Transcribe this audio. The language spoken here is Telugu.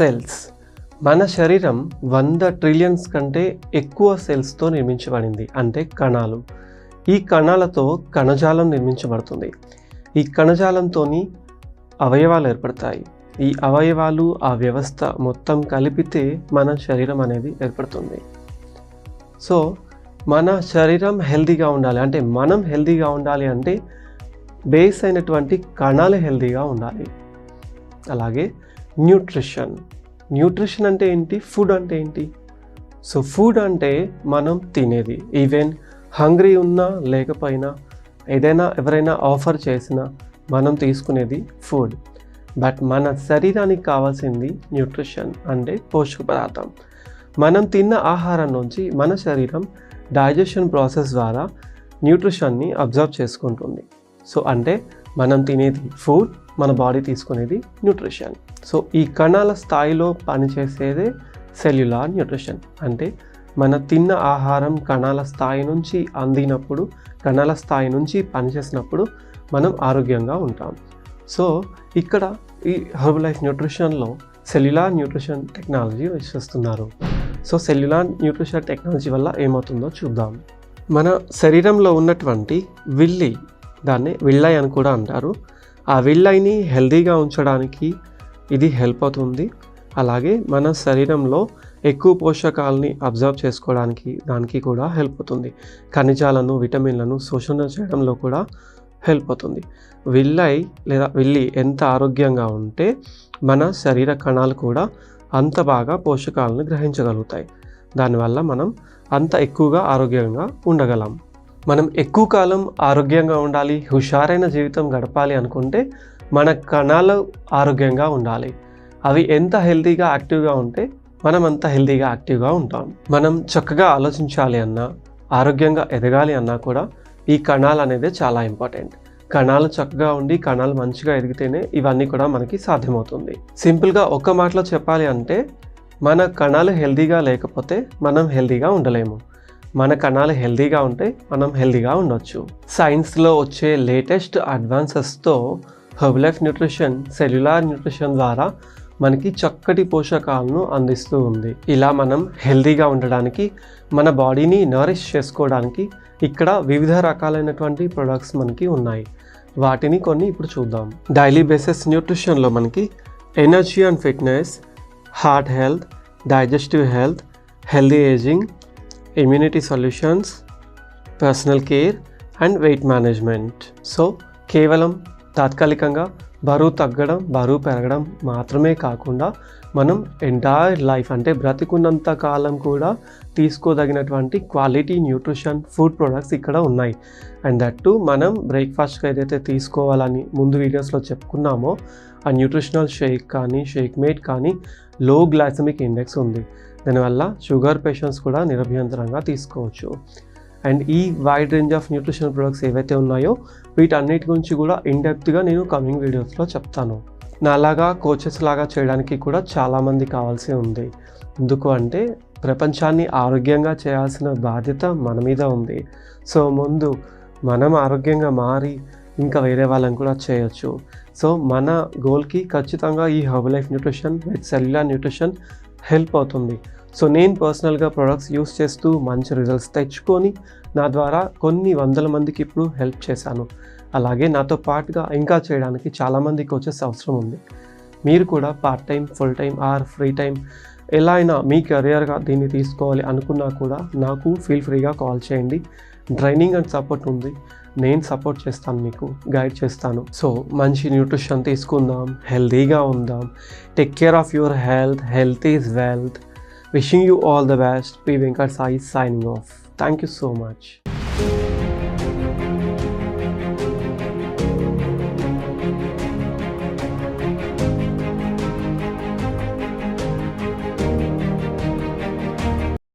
సెల్స్ మన శరీరం వంద ట్రిలియన్స్ కంటే ఎక్కువ సెల్స్తో నిర్మించబడింది అంటే కణాలు. ఈ కణాలతో కణజాలం నిర్మించబడుతుంది. ఈ కణజాలంతో అవయవాలు ఏర్పడతాయి. ఈ అవయవాలు ఆ వ్యవస్థ మొత్తం కలిపితే మన శరీరం అనేది ఏర్పడుతుంది. సో మన శరీరం హెల్దీగా ఉండాలి. అంటే మనం హెల్దీగా ఉండాలి అంటే బేస్ అయినటువంటి కణాలు హెల్దీగా ఉండాలి. అలాగే న్యూట్రిషన్. న్యూట్రిషన్ అంటే ఏంటి? ఫుడ్ అంటే ఏంటి? సో ఫుడ్ అంటే మనం తినేది. ఈవెన్ హంగ్రీ ఉన్నా లేకపోయినా ఏదైనా ఎవరైనా ఆఫర్ చేసినా మనం తీసుకునేది ఫుడ్. బట్ మన శరీరానికి కావాల్సింది న్యూట్రిషన్ అంటే పోషక పదార్థం. మనం తిన్న ఆహారం నుంచి మన శరీరం డైజెషన్ ప్రాసెస్ ద్వారా న్యూట్రిషన్ని అబ్జర్వ్ చేసుకుంటుంది. సో అంటే మనం తినేది ఫుడ్ మన బాడీ తీసుకునేది న్యూట్రిషన్. సో ఈ కణాల స్థాయిలో పనిచేసేదే సెల్యులార్ న్యూట్రిషన్. అంటే మన తిన్న ఆహారం కణాల స్థాయి నుంచి అందినప్పుడు కణాల స్థాయి నుంచి పనిచేసినప్పుడు మనం ఆరోగ్యంగా ఉంటాం. సో ఇక్కడ ఈ హర్బలైఫ్ న్యూట్రిషన్లో సెల్యులార్ న్యూట్రిషన్ టెక్నాలజీ విశ్వస్తున్నారు సో సెల్యులార్ న్యూట్రిషన్ టెక్నాలజీ వల్ల ఏమవుతుందో చూద్దాం. మన శరీరంలో ఉన్నటువంటి విల్లి దాన్ని విళ్ళై అని కూడా అంటారు. ఆ విల్లైని హెల్దీగా ఉంచడానికి ఇది హెల్ప్ అవుతుంది. అలాగే మన శరీరంలో ఎక్కువ పోషకాలని అబ్జర్వ్ చేసుకోవడానికి దానికి కూడా హెల్ప్ అవుతుంది. ఖనిజాలను విటమిన్లను శోషణ చేయడంలో కూడా హెల్ప్ అవుతుంది. విల్లై లేదా విల్లి ఎంత ఆరోగ్యంగా ఉంటే మన శరీర కణాలు కూడా అంత బాగా పోషకాలను గ్రహించగలుగుతాయి. దానివల్ల మనం అంత ఎక్కువగా ఆరోగ్యంగా ఉండగలం. మనం ఎక్కువ కాలం ఆరోగ్యంగా ఉండాలి హుషారైన జీవితం గడపాలి అనుకుంటే మన కణాలు ఆరోగ్యంగా ఉండాలి. అవి ఎంత హెల్తీగా యాక్టివ్గా ఉంటే మనం అంత హెల్తీగా యాక్టివ్గా ఉంటాం. మనం చక్కగా ఆలోచించాలి అన్నా ఆరోగ్యంగా ఎదగాలి అన్నా కూడా ఈ కణాలు అనేది చాలా ఇంపార్టెంట్. కణాలు చక్కగా ఉండి కణాలు మంచిగా ఎదిగితేనే ఇవన్నీ కూడా మనకి సాధ్యమవుతుంది. సింపుల్గా ఒక్క మాటలో చెప్పాలి అంటే మన కణాలు హెల్తీగా లేకపోతే మనం హెల్తీగా ఉండలేము. మన కణాలు హెల్తీగా ఉంటే మనం హెల్తీగా ఉండొచ్చు. సైన్స్లో వచ్చే లేటెస్ట్ అడ్వాన్సెస్తో హెర్బలైఫ్ న్యూట్రిషన్ సెల్యులార్ న్యూట్రిషన్ ద్వారా మనకి చక్కటి పోషకాలను అందిస్తూ ఉంది. ఇలా మనం హెల్దీగా ఉండడానికి మన బాడీని నరిష్ చేసుకోవడానికి ఇక్కడ వివిధ రకాలైనటువంటి ప్రొడక్ట్స్ మనకి ఉన్నాయి. వాటిని కొన్ని ఇప్పుడు చూద్దాం. డైలీ బేసిస్ న్యూట్రిషన్లో మనకి energy and fitness heart health digestive health healthy ageing immunity solutions personal care and weight management. So కేవలం తాత్కాలికంగా బరువు తగ్గడం బరువు పెరగడం మాత్రమే కాకుండా మనం ఎంటైర్ లైఫ్ అంటే బ్రతికున్నంత కాలం కూడా తీసుకోదగినటువంటి క్వాలిటీ న్యూట్రిషన్ ఫుడ్ ప్రొడక్ట్స్ ఇక్కడ ఉన్నాయి. అండ్ దట్టు మనం బ్రేక్ఫాస్ట్కి ఏదైతే తీసుకోవాలని ముందు వీడియోస్లో చెప్పుకున్నామో ఆ న్యూట్రిషనల్ షేక్ కానీ షేక్ మేట్ కానీ లో గ్లైసమిక్ ఇండెక్స్ ఉంది. దానివల్ల షుగర్ పేషెంట్స్ కూడా నిరభ్యంతరంగా తీసుకోవచ్చు. అండ్ ఈ wide range of nutrition products ఏవైతే ఉన్నాయో వీటన్నిటి గురించి కూడా ఇన్డెప్త్గా నేను కమింగ్ వీడియోస్లో చెప్తాను. నాలాగా కోచెస్ లాగా చేయడానికి కూడా చాలామంది కావాల్సి ఉంది. ఎందుకు అంటే ప్రపంచాన్ని ఆరోగ్యంగా చేయాల్సిన బాధ్యత మన మీద ఉంది. సో ముందు మనం ఆరోగ్యంగా మారి ఇంకా వేరే వాళ్ళని కూడా చేయొచ్చు. సో మన గోల్కి ఖచ్చితంగా ఈ Herbalife nutrition with cellular nutrition help అవుతుంది. సో నేను పర్సనల్గా ప్రొడక్ట్స్ యూస్ చేస్తూ మంచి రిజల్ట్స్ తెచ్చుకొని నా ద్వారా కొన్ని వందల మందికి ఇప్పుడు హెల్ప్ చేశాను. అలాగే నాతో పాటుగా ఇంకా చేయడానికి చాలామంది కోచెస్ అవసరం ఉంది. మీరు కూడా part time full time or free time ఎలా అయినా మీ కెరియర్గా దీన్ని తీసుకోవాలి అనుకున్నా కూడా నాకు ఫీల్ ఫ్రీగా కాల్ చేయండి. ట్రైనింగ్ అండ్ సపోర్ట్ ఉంది. నేను సపోర్ట్ చేస్తాను మీకు గైడ్ చేస్తాను. సో మంచి న్యూట్రిషన్ తీసుకుందాం హెల్తీగా ఉందాం. Take care of your health health is wealth. Wishing you all the best, P. Venkarsai. Signing off. Thank you so much.